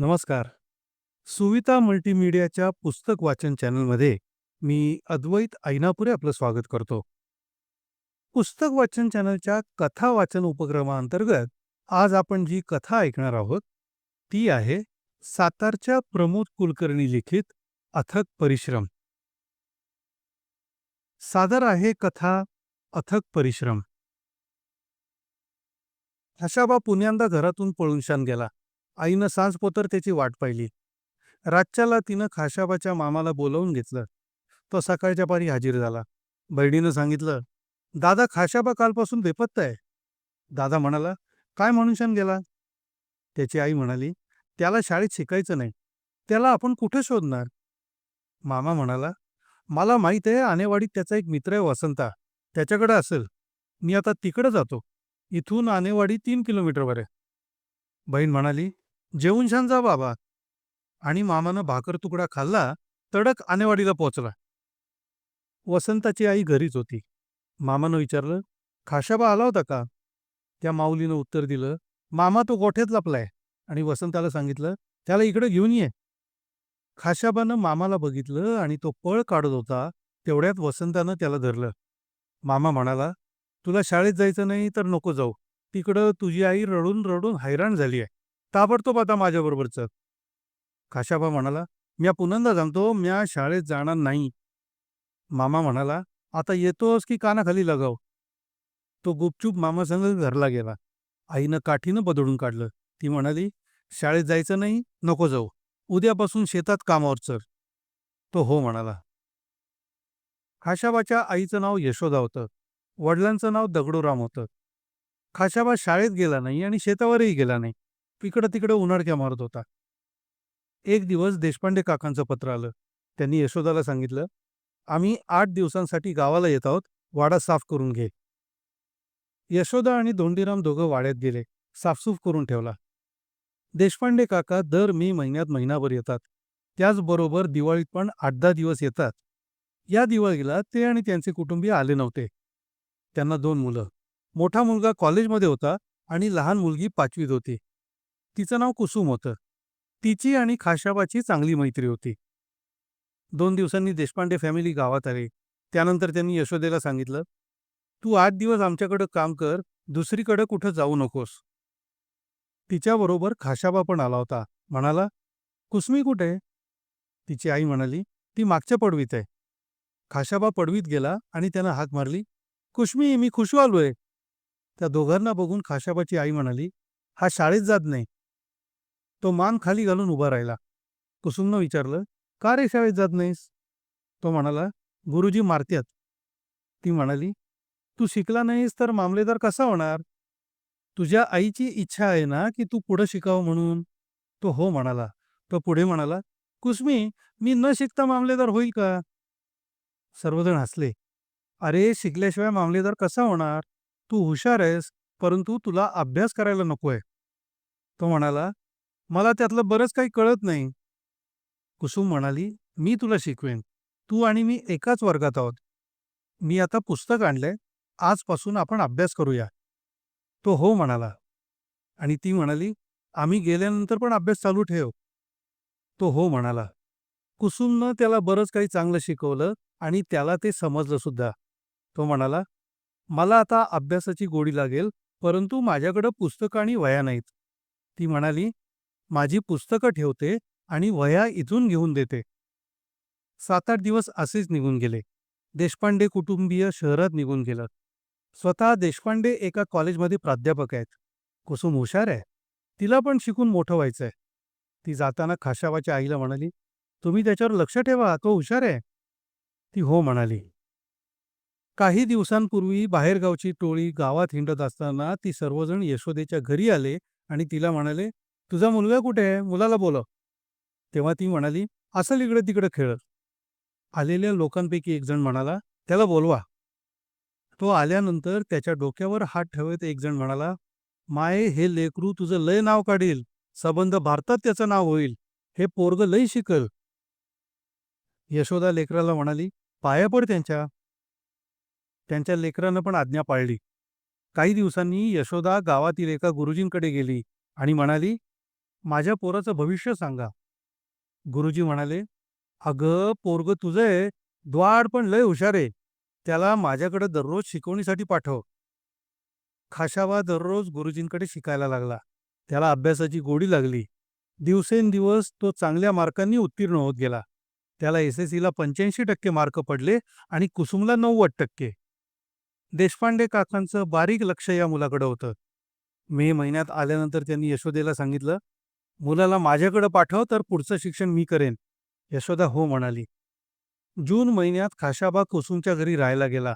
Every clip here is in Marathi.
नमस्कार. सुविता मल्टीमीडियाच्या पुस्तक वाचन चॅनलमध्ये मी अद्वैत ऐनापुरे आपलं स्वागत करतो. पुस्तक वाचन चॅनलच्या कथा वाचन उपक्रमाअंतर्गत आज आपण जी कथा ऐकणार आहोत, ती आहे सातारच्या प्रमोद कुलकर्णी लिखित अथक परिश्रम. सादर आहे कथा अथक परिश्रम. हशाबा पुण्यांदा घरातून पळूनशान गेला. आईनं सांजपोतर त्याची वाट पाहिली. रातच्याला तिनं खाशाबाच्या मामाला बोलावून घेतलं. तो सकाळच्या पारी हाजीर झाला. बहिणीनं सांगितलं, दादा खाशाबा कालपासून बेपत्ता आहे. दादा म्हणाला, काय म्हणून गेला? त्याची आई म्हणाली, त्याला शाळेत शिकायचं नाही. त्याला आपण कुठे शोधणार? मामा म्हणाला, मला माहीत आहे आनेवाडीत त्याचा एक मित्र आहे वसंता. त्याच्याकडे असेल. मी आता तिकडे जातो. इथून आनेवाडी तीन किलोमीटरवर आहे. बहीण म्हणाली, जेवून छान जा बाबा. आणि मामानं भाकर तुकडा खाल्ला, तडक आनेवाडीला पोचला. वसंताची आई घरीच होती. मामानं विचारलं, खाशाबा आला होता का? त्या माऊलीनं उत्तर दिलं, मामा तो गोठ्यात लपलाय. आणि वसंताला सांगितलं, त्याला इकडे घेऊन ये. खाशाबानं मामाला बघितलं आणि तो पळ काढत होता, तेवढ्यात वसंतानं त्याला धरलं. मामा म्हणाला, तुला शाळेत जायचं नाही तर नको जाऊ. तिकडं तुझी आई रडून रडून हैराण झाली आहे. ताबडतोब आता माझ्याबरोबरचं खाशाबा म्हणाला, म्या पुनंदा सांगतो, म्या शाळेत जाणार नाही. मामा म्हणाला, आता येतोस की कानाखाली लगाव. तो गुपचूप मामासंग घरला गेला. आईनं काठीनं बदडून काढलं. ती म्हणाली, शाळेत जायचं नाही, नको जाऊ. उद्यापासून शेतात कामावर चर तो हो म्हणाला. खाशाबाच्या आईचं नाव यशोदा होतं. वडिलांचं नाव दगडूराम होतं. खाशाबा शाळेत गेला नाही आणि शेतावरही गेला नाही. इकडं तिकडं उन्हाडक्या मारत होता. एक दिवस देशपांडे काकांचं पत्र आलं. त्यांनी यशोदाला सांगितलं, आम्ही आठ दिवसांसाठी गावाला येत आहोत. वाडा साफ करून घे. यशोदा आणि धोंडीराम दोघं वाड्यात गेले. साफसूफ करून ठेवला. देशपांडे काका दर मे महिन्यात महिनाभर येतात. त्याचबरोबर दिवाळीत पण आठ दहा दिवस येतात. या दिवाळीला ते आणि त्यांचे कुटुंबीय आले नव्हते. त्यांना दोन मुलं. मोठा मुलगा कॉलेजमध्ये होता आणि लहान मुलगी पाचवीत होती. तिचं नाव कुसुम होतं. तिची आणि खाशाबाची चांगली मैत्री होती. दोन दिवसांनी देशपांडे फॅमिली गावात आले. त्यानंतर त्यांनी यशोदेला सांगितलं, तू आठ दिवस आमच्याकडं काम कर, दुसरीकडं कुठं जाऊ नकोस. तिच्याबरोबर खाशाबा पण आला होता. म्हणाला, कुसमी कुठे? तिची आई म्हणाली, ती मागच्या पडवीत आहे. खाशाबा पडवीत गेला आणि त्यानं हाक मारली, कुश्मी मी खुशू आलोय. त्या दोघांना बघून खाशाबाची आई म्हणाली, हा शाळेत जात नाही. तो मान खाली घालून उभा राहिला. कुसुमनं विचारलं, का रे शाळेत जात नाहीस? तो म्हणाला, गुरुजी मारत्यात. ती म्हणाली, तू शिकला नाहीस तर मामलेदार कसा होणार? तुझ्या आईची इच्छा आहे ना की तू पुढं शिकावं म्हणून? तो हो म्हणाला. तो पुढे म्हणाला, कुसमी मी न शिकता मामलेदार होईल का? सर्वजण हसले. अरे शिकल्याशिवाय मामलेदार कसा होणार? तू हुशार आहेस, परंतु तुला अभ्यास करायला नकोय. तो म्हणाला, मला त्यातलं बरंच काही कळत नाही. कुसुम म्हणाली, मी तुला शिकवेन. तू आणि मी एकाच वर्गात आहोत. मी आता पुस्तक आणलंय. आजपासून आपण अभ्यास करूया. तो हो म्हणाला. आणि ती म्हणाली, आम्ही गेल्यानंतर पण अभ्यास चालू ठेव. तो हो म्हणाला. कुसुमनं त्याला बरंच काही चांगलं शिकवलं आणि त्याला ते समजलं सुद्धा. तो म्हणाला, मला आता अभ्यासाची गोडी लागेल, परंतु माझ्याकडं पुस्तकं आणि वह्या नाहीत. ती म्हणाली, माझी पुस्तकं ठेवते आणि वह्या इथून घेऊन देते. सात आठ दिवस असेच निघून गेले. देशपांडे कुटुंबीय शहरात निघून गेलं. स्वतः देशपांडे एका कॉलेजमध्ये प्राध्यापक आहेत. कुसुम हुशार आहे. तिला पण शिकून मोठं व्हायचंय. ती जाताना खाशाबाच्या आईला म्हणाली, तुम्ही त्याच्यावर लक्ष ठेवा, तो हुशार आहे. ती हो म्हणाली. काही दिवसांपूर्वी बाहेरगावची टोळी गावात हिंडत असताना ती सर्वजण यशोदेच्या घरी आले आणि तिला म्हणाले, तुझा मुलगा कुठे आहे? मुलाला बोलव. तेव्हा ती म्हणाली, असं इकडे तिकडे खेळत. आलेल्या लोकांपैकी एक जण म्हणाला, त्याला बोलवा. तो आल्यानंतर त्याच्या डोक्यावर हात ठेवत एक जण म्हणाला, माये हे लेकरू तुझं लय नाव काढील. संबंध भारतात त्याचं नाव होईल. हे पोरग लय शिकल. यशोदा लेकराला म्हणाली, पाया पड त्यांच्या. त्यांच्या लेकरानं पण आज्ञा पाळली. काही दिवसांनी यशोदा गावातील एका गुरुजींकडे गेली आणि म्हणाली, माझ्या पोराचं भविष्य सांगा. गुरुजी म्हणाले अगं पोरग तुझं आहे द्वाड पण लय हुशार आहे. त्याला माझ्याकडे दररोज शिकवणीसाठी पाठव. खाशावा दररोज गुरुजींकडे शिकायला लागला. त्याला अभ्यासाची गोडी लागली. दिवसेंदिवस तो चांगल्या मार्कांनी उत्तीर्ण होत गेला. त्याला एस एस सीला पंच्याऐंशी टक्के मार्क पडले आणि कुसुमला नव्वद टक्के. देशपांडे काकांचं बारीक लक्ष या मुलाकडे होतं. मे महिन्यात आल्यानंतर त्यांनी यशोदेला सांगितलं मुलाला माझ्याकडे पाठव तर पुढचं शिक्षण मी करेन. यशोदा हो म्हणाली. जून महिन्यात खाशाबा कुसुमच्या घरी राहायला गेला.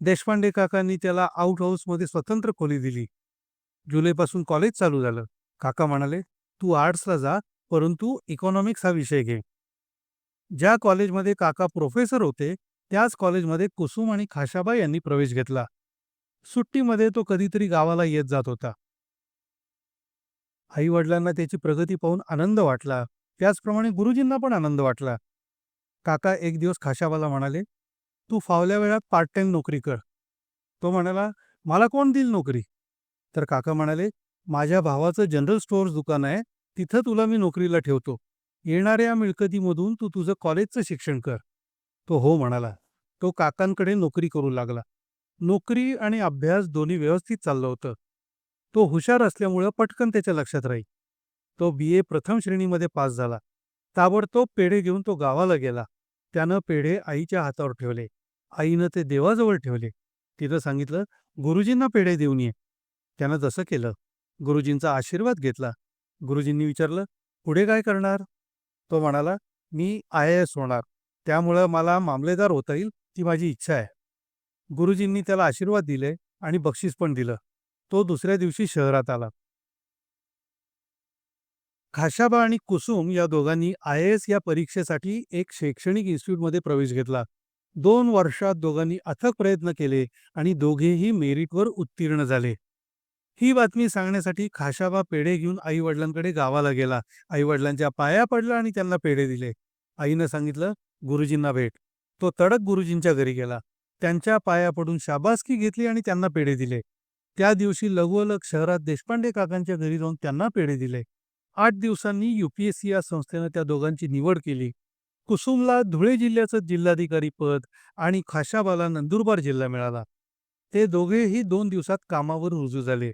देशपांडे काकांनी त्याला आउट हाऊसमध्ये स्वतंत्र खोली दिली. जुलैपासून कॉलेज चालू झालं. काका म्हणाले तू आर्ट्सला जा परंतु इकॉनॉमिक्स हा विषय घे. ज्या कॉलेजमध्ये काका प्रोफेसर होते त्याच कॉलेजमध्ये कुसुम आणि खाशाबा यांनी प्रवेश घेतला. सुट्टीमध्ये तो कधीतरी गावाला येत जात होता. आई वडिलांना त्याची प्रगती पाहून आनंद वाटला. त्याचप्रमाणे गुरुजींना पण आनंद वाटला. काका एक दिवस खाशाबाला म्हणाले तू फावल्या वेळात पार्ट टाइम नोकरी कर. तो म्हणाला मला कोण देईल नोकरी? तर काका म्हणाले माझ्या भावाचं जनरल स्टोअर्स दुकान आहे तिथं तुला मी नोकरीला ठेवतो. येणाऱ्या मिळकतीमधून तू तुझं कॉलेजचं शिक्षण कर. तो हो म्हणाला. तो काकांकडे नोकरी करू लागला. नोकरी आणि अभ्यास दोन्ही व्यवस्थित चाललं होतं. तो हुशार असल्यामुळं पटकन त्याच्या लक्षात राहील. तो बी. ए. प्रथम श्रेणीमध्ये पास झाला. ताबडतोब पेढे घेऊन तो गावाला गेला. त्यानं पेढे आईच्या हातावर ठेवले. आईनं ते देवाजवळ ठेवले. तिनं सांगितलं गुरुजींना पेढे देऊन ये. त्यानं तसं केलं गुरुजींचा आशीर्वाद घेतला. गुरुजींनी विचारलं पुढे काय करणार? तो म्हणाला मी आय एस होणार. त्यामुळं मला मामलेदार होता येईल ती माझी इच्छा आहे. गुरुजींनी त्याला आशीर्वाद दिले आणि बक्षीस पण दिलं. तो दुसऱ्या दिवशी शहरात आला. खाशाबा आणि कुसुम या दोघांनी आय एस या परीक्षेसाठी एक शैक्षणिक इन्स्टिट्यूटमध्ये प्रवेश घेतला. दोन वर्षात दोघांनी अथक प्रयत्न केले आणि दोघेही मेरिटवर उत्तीर्ण झाले. ही बातमी सांगण्यासाठी खाशाबा पेढे घेऊन आई वडिलांकडे गावाला गेला. आई वडिलांच्या पाया पडला आणि त्यांना पेढे दिले. आईनं सांगितलं गुरुजींना भेट. तो तडक गुरुजींच्या घरी गेला. त्यांच्या पाया पडून शाबासकी घेतली आणि त्यांना पेढे दिले. त्या दिवशी लघुअलग शहरात देशपांडे काकांच्या घरी जाऊन त्यांना पेढे दिले. आठ दिवसांनी युपीएससी या संस्थेनं त्या दोघांची निवड केली. कुसुमला धुळे जिल्ह्याचं जिल्हाधिकारी पद आणि खाशाबाला नंदुरबार जिल्हा मिळाला. ते दोघेही दोन दिवसात कामावर रुजू झाले.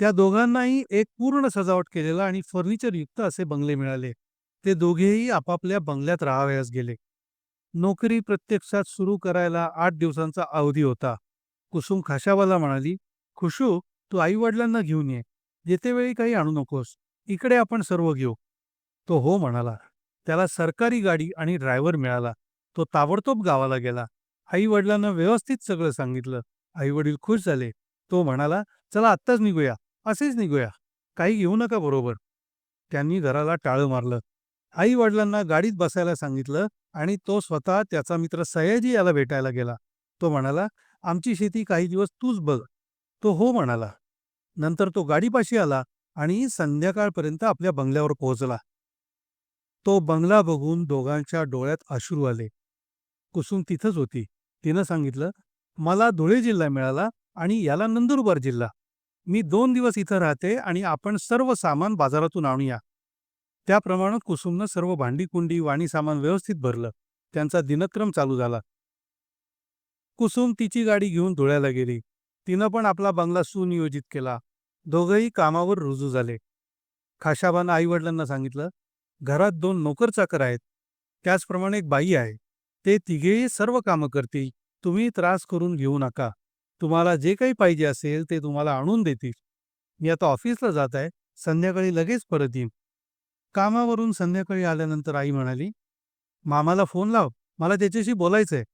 त्या दोघांनाही एक पूर्ण सजावट केलेला आणि फर्निचर युक्त असे बंगले मिळाले. ते दोघेही आपापल्या बंगल्यात राहावयास गेले. नोकरी प्रत्यक्षात सुरू करायला आठ दिवसांचा अवधी होता. कुसुम खाशाबाला म्हणाली खुशू तू आई वडिलांना घेऊन ये. येते वेळी काही आणू नकोस. इकडे आपण सर्व घेऊ. तो हो म्हणाला. त्याला सरकारी गाडी आणि ड्रायव्हर मिळाला. तो ताबडतोब गावाला गेला. आई वडिलांना व्यवस्थित सगळं सांगितलं. आई वडील खुश झाले. तो म्हणाला चला आत्ताच निघूया. असेच निघूया. काही घेऊ नका बरोबर. त्यांनी घराला टाळं मारलं. आई वडिलांना गाडीत बसायला सांगितलं आणि तो स्वतः त्याचा मित्र सयाजी याला भेटायला गेला. तो म्हणाला आमची शेती काही दिवस तूच बघ. तो हो म्हणाला. नंतर तो गाडीपाशी आला आणि संध्याकाळपर्यंत आपल्या बंगल्यावर पोहोचला. तो बंगला बघून दोघांच्या डोळ्यात अश्रू आले. कुसुम तिथंच होती. तिनं सांगितलं मला धुळे जिल्हा मिळाला आणि याला नंदुरबार जिल्हा. मी दोन दिवस इथं राहते आणि आपण सर्व सामान बाजारातून आणूया. त्याप्रमाणे कुसुमनं सर्व भांडीकुंडी वाणी सामान व्यवस्थित भरलं. त्यांचा दिनक्रम चालू झाला. कुसुम तिची गाडी घेऊन धुळ्याला गेली. तिनं पण आपला बंगला सुनियोजित केला. दोघंही कामावर रुजू झाले. खाशाबानं आईवडिलांना सांगितलं घरात दोन नोकर चाकर आहेत. त्याचप्रमाणे एक बाई आहे. ते तिघेही सर्व कामं करतील. तुम्ही त्रास करून घेऊ नका. तुम्हाला जे काही पाहिजे असेल ते तुम्हाला आणून देतील. मी आता ऑफिसला जात आहे. संध्याकाळी लगेच परत येईन. कामावरून संध्याकाळी आल्यानंतर आई म्हणाली मामाला फोन लाव. मला त्याच्याशी बोलायचंय.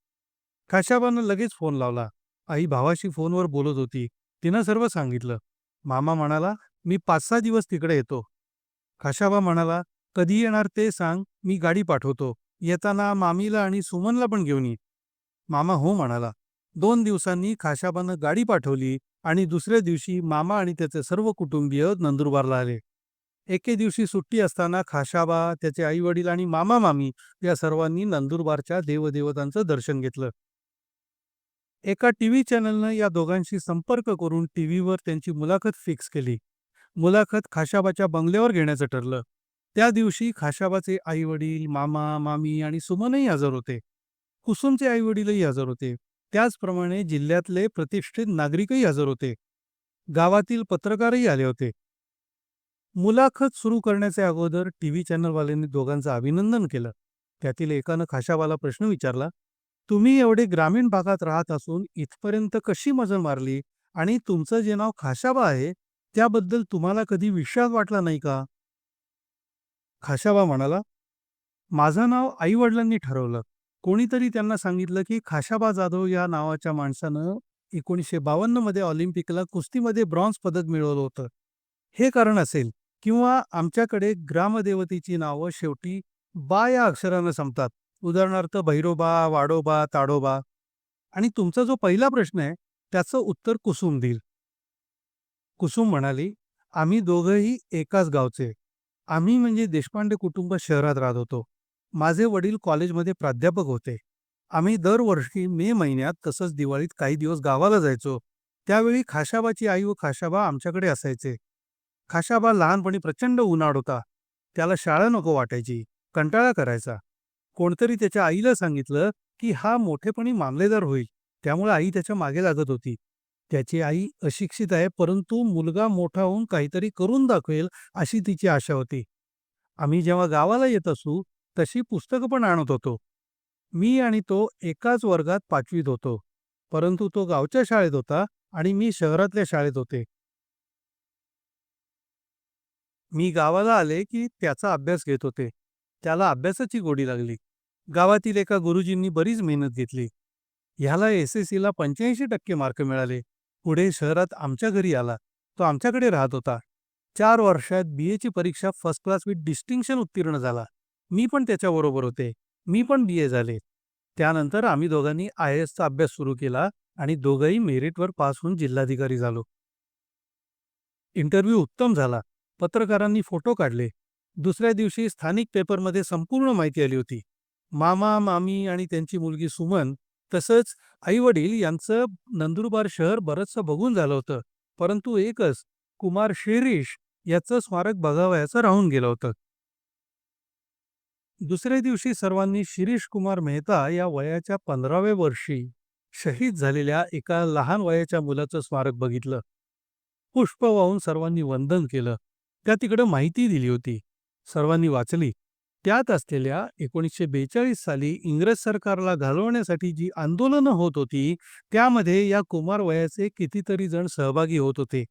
खाशाबानं लगेच फोन लावला. आई भावाशी फोनवर बोलत होती. तिनं सर्व सांगितलं. मामा म्हणाला मी पाच सहा दिवस तिकडे येतो. खाशाबा म्हणाला कधी येणार ते सांग मी गाडी पाठवतो. येताना मामीला आणि सुमनला पण घेऊन ये. मामा हो म्हणाला दोन दिवसांनी खाशाबानं गाडी पाठवली आणि दुसऱ्या दिवशी मामा आणि त्याचे सर्व कुटुंबीय नंदुरबारला आले. एके दिवशी सुट्टी असताना खाशाबा त्याचे आई वडील आणि मामा मामी या सर्वांनी नंदुरबारच्या देवदेवतांचं दर्शन घेतलं. एका टीव्ही चॅनलनं या दोघांशी संपर्क करून टीव्हीवर त्यांची मुलाखत फिक्स केली. मुलाखत खाशाबाच्या बंगल्यावर घेण्याचं ठरलं. त्या दिवशी खाशाबाचे आई वडील मामा मामी आणि सुमनही हजर होते. कुसुमचे आई वडीलही हजर होते. त्याचप्रमाणे जिल्ह्यातले प्रतिष्ठित नागरिकही हजर होते. गावातील पत्रकारही आले होते. मुलाखत सुरू करण्याच्या अगोदर टीव्ही चॅनलवाल्यांनी दोघांचं अभिनंदन केलं. त्यातील एकानं खाशाबाला प्रश्न विचारला तुम्ही एवढे ग्रामीण भागात राहत असून इथपर्यंत कशी मजल मारली? आणि तुमचं जे नाव खाशाबा आहे त्याबद्दल तुम्हाला कधी विश्वास वाटला नाही का? खाशाबा म्हणाला माझं नाव आई वडिलांनी ठरवलं. कोणीतरी त्यांना सांगितलं की खाशाबा जाधव या नावाच्या माणसानं एकोणीसशे बावन्नमध्ये ऑलिम्पिकला कुस्तीमध्ये ब्रॉन्झ पदक मिळवलं होतं. हे कारण असेल किंवा आमच्याकडे ग्रामदेवतेची नावं शेवटी बा या अक्षरानं संपतात. उदाहरणार्थ भैरोबा वाडोबा ताडोबा. आणि तुमचा जो पहिला प्रश्न आहे त्याचं उत्तर कुसुम देईल. कुसुम म्हणाली आम्ही दोघंही एकाच गावचे. आम्ही म्हणजे देशपांडे कुटुंब शहरात राहत होतो. माझे वडील कॉलेजमध्ये प्राध्यापक होते. आम्ही दरवर्षी मे महिन्यात तसंच दिवाळीत काही दिवस गावाला जायचो. त्यावेळी खाशाबाची आई व खाशाबा आमच्याकडे असायचे. खाशाबा लहानपणी प्रचंड उन्हाळ होता. त्याला शाळा नको वाटायची. कंटाळा करायचा. कोणतरी त्याच्या आईला सांगितलं की हा मोठेपणी मामलेदार होईल त्यामुळे आई त्याच्यामागे लागत होती. त्याची आई अशिक्षित आहे परंतु मुलगा मोठा होऊन काहीतरी करून दाखवेल अशी तिची आशा होती. आम्ही जेव्हा गावाला येत असू तशी पुस्तकं पण आणत होतो. मी आणि तो एकाच वर्गात पाचवीत होतो परंतु तो गावच्या शाळेत होता आणि मी शहरातल्या शाळेत होते. मी गावाला आले की त्याचा अभ्यास घेत होते. त्याला अभ्यासाची गोडी लागली. गावातील एका गुरुजींनी बरीच मेहनत घेतली. ह्याला एस एस सीला पंच्याऐंशी टक्के मार्क मिळाले. पुढे शहरात आमच्या घरी आला. तो आमच्याकडे राहत होता. चार वर्षात बी एची परीक्षा फर्स्ट क्लास विथ डिस्टिंक्शन उत्तीर्ण झाला. मी पण त्याच्याबरोबर होते. मी पण बी ए झाले. त्यानंतर आम्ही दोघांनी आय एसचा अभ्यास सुरू केला आणि दोघंही मेरिटवर पास होऊन जिल्हाधिकारी झालो. इंटरव्ह्यू उत्तम झाला. पत्रकारांनी फोटो काढले. दुसऱ्या दिवशी स्थानिक पेपरमध्ये संपूर्ण माहिती आली होती. मामा मामी आणि त्यांची मुलगी सुमन तसंच आईवडील यांचं नंदुरबार शहर बरंचसं बघून झालं होतं. परंतु एकच कुमार शिरीष याचं स्मारक बघावयाचं राहून गेलं होतं. दुसऱ्या दिवशी सर्वांनी शिरीष कुमार मेहता या वयाच्या पंधराव्या वर्षी शहीद झालेल्या एका लहान वयाच्या मुलाचं स्मारक बघितलं. पुष्प वाहून सर्वांनी वंदन केलं. त्या तिकडं माहिती दिली होती. सर्वांनी वाचली. त्यात असलेल्या एकोणीसशे बेचाळीस साली इंग्रज सरकारला घालवण्यासाठी जी आंदोलनं होत होती त्यामध्ये या कुमार वयाचे कितीतरी जण सहभागी होत होते.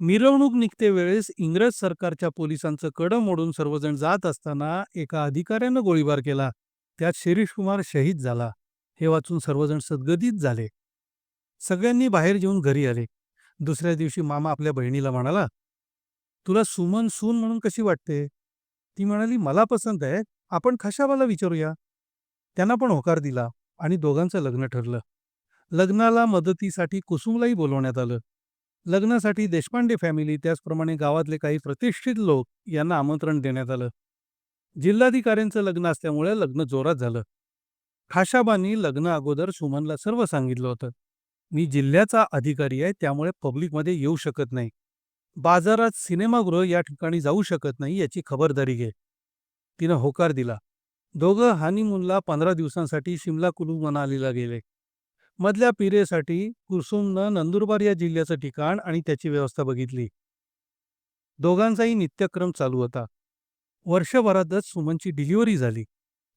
मिरवणूक निघते वेळेस इंग्रज सरकारच्या पोलिसांचं कडं मोडून सर्वजण जात असताना एका अधिकाऱ्यानं गोळीबार केला. त्यात शिरीष कुमार शहीद झाला. हे वाचून सर्वजण सद्गदित झाले. सगळ्यांनी बाहेर जेवून घरी आले. दुसऱ्या दिवशी मामा आपल्या बहिणीला म्हणाला तुला सुमन सून म्हणून कशी वाटते? ती म्हणाली मला पसंत आहे. आपण खशाबाला विचारूया. त्यांना पण होकार दिला आणि दोघांचं लग्न ठरलं. लग्नाला मदतीसाठी कुसुमलाही बोलवण्यात आलं. लग्नासाठी देशपांडे फॅमिली त्याचप्रमाणे गावातले काही प्रतिष्ठित लोक यांना आमंत्रण देण्यात आलं. जिल्हाधिकाऱ्यांचं लग्न असल्यामुळे लग्न जोरात झालं. खाशाबांनी लग्न अगोदर सुमनला सर्व सांगितलं होतं. मी जिल्ह्याचा अधिकारी आहे त्यामुळे पब्लिकमध्ये येऊ शकत नाही. बाजारात सिनेमागृह या ठिकाणी जाऊ शकत नाही याची खबरदारी घे. तिनं होकार दिला. दोघं हानिमूनला पंधरा दिवसांसाठी शिमला कुलू मनालीला गेले. मधल्या पिरेसाठी कुसुमनं नंदुरबार या जिल्ह्याचं ठिकाण आणि त्याची व्यवस्था बघितली. दोघांचाही नित्यक्रम चालू होता. वर्षभरातच सुमनची डिलिव्हरी झाली.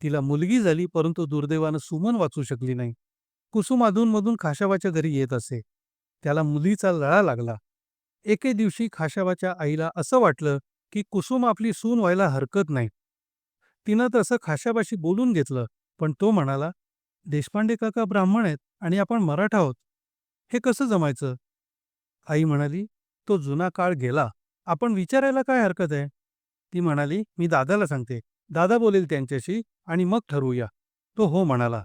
तिला मुलगी झाली परंतु दुर्दैवानं सुमन वाचू शकली नाही. कुसुम अधूनमधून खाशाबाच्या घरी येत असे. त्याला मुलीचा लळा लागला. एके दिवशी खाशाबाच्या आईला असं वाटलं की कुसुम आपली सून व्हायला हरकत नाही. तिनं तसं खाशाबाशी बोलून घेतलं पण तो म्हणाला देशपांडे काका ब्राह्मण आहेत आणि आपण मराठा आहोत. हे कसं जमायचं? आई म्हणाली तो जुना काळ गेला. आपण विचारायला काय हरकत आहे? ती म्हणाली मी दादाला सांगते. दादा बोलेल त्यांच्याशी आणि मग ठरवूया. तो हो म्हणाला.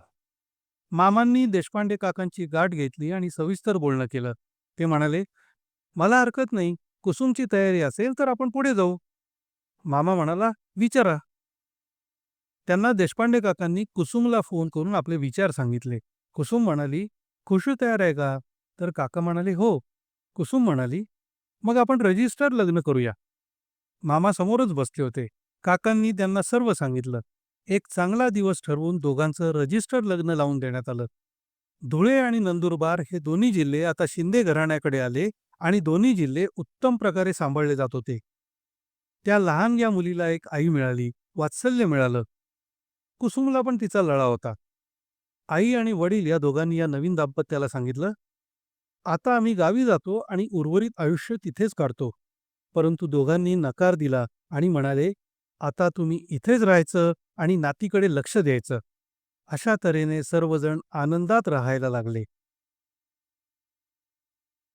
मामांनी देशपांडे काकांची गाठ घेतली आणि सविस्तर बोलणं केलं. ते म्हणाले मला हरकत नाही. कुसुमची तयारी असेल तर आपण पुढे जाऊ. मामा म्हणाला विचारा. त्यांना देशपांडे काकांनी कुसुमला फोन करून आपले विचार सांगितले. कुसुम म्हणाली खुशू तयार आहे का? तर काका म्हणाले हो. कुसुम म्हणाली मग आपण रजिस्टर लग्न करूया. मामा समोरच बसले होते. काकांनी त्यांना सर्व सांगितलं. एक चांगला दिवस ठरवून दोघांचं रजिस्टर लग्न लावून देण्यात आलं. धुळे आणि नंदुरबार हे दोन्ही जिल्हे आता शिंदे घराण्याकडे आले आणि दोन्ही जिल्हे उत्तम प्रकारे सांभाळले जात होते. त्या लहान या मुलीला एक आई मिळाली वात्सल्य मिळालं. कुसुमला पण तिचा लळा होता. आई आणि वडील या दोघांनी या नवीन दाम्पत्याला सांगितलं आता आम्ही गावी जातो आणि उर्वरित आयुष्य तिथेच काढतो. परंतु दोघांनी नकार दिला आणि म्हणाले आता तुम्ही इथेच राहायचं आणि नातीकडे लक्ष द्यायचं अशा तऱ्हेने सर्वजण आनंदात राहायला लागले.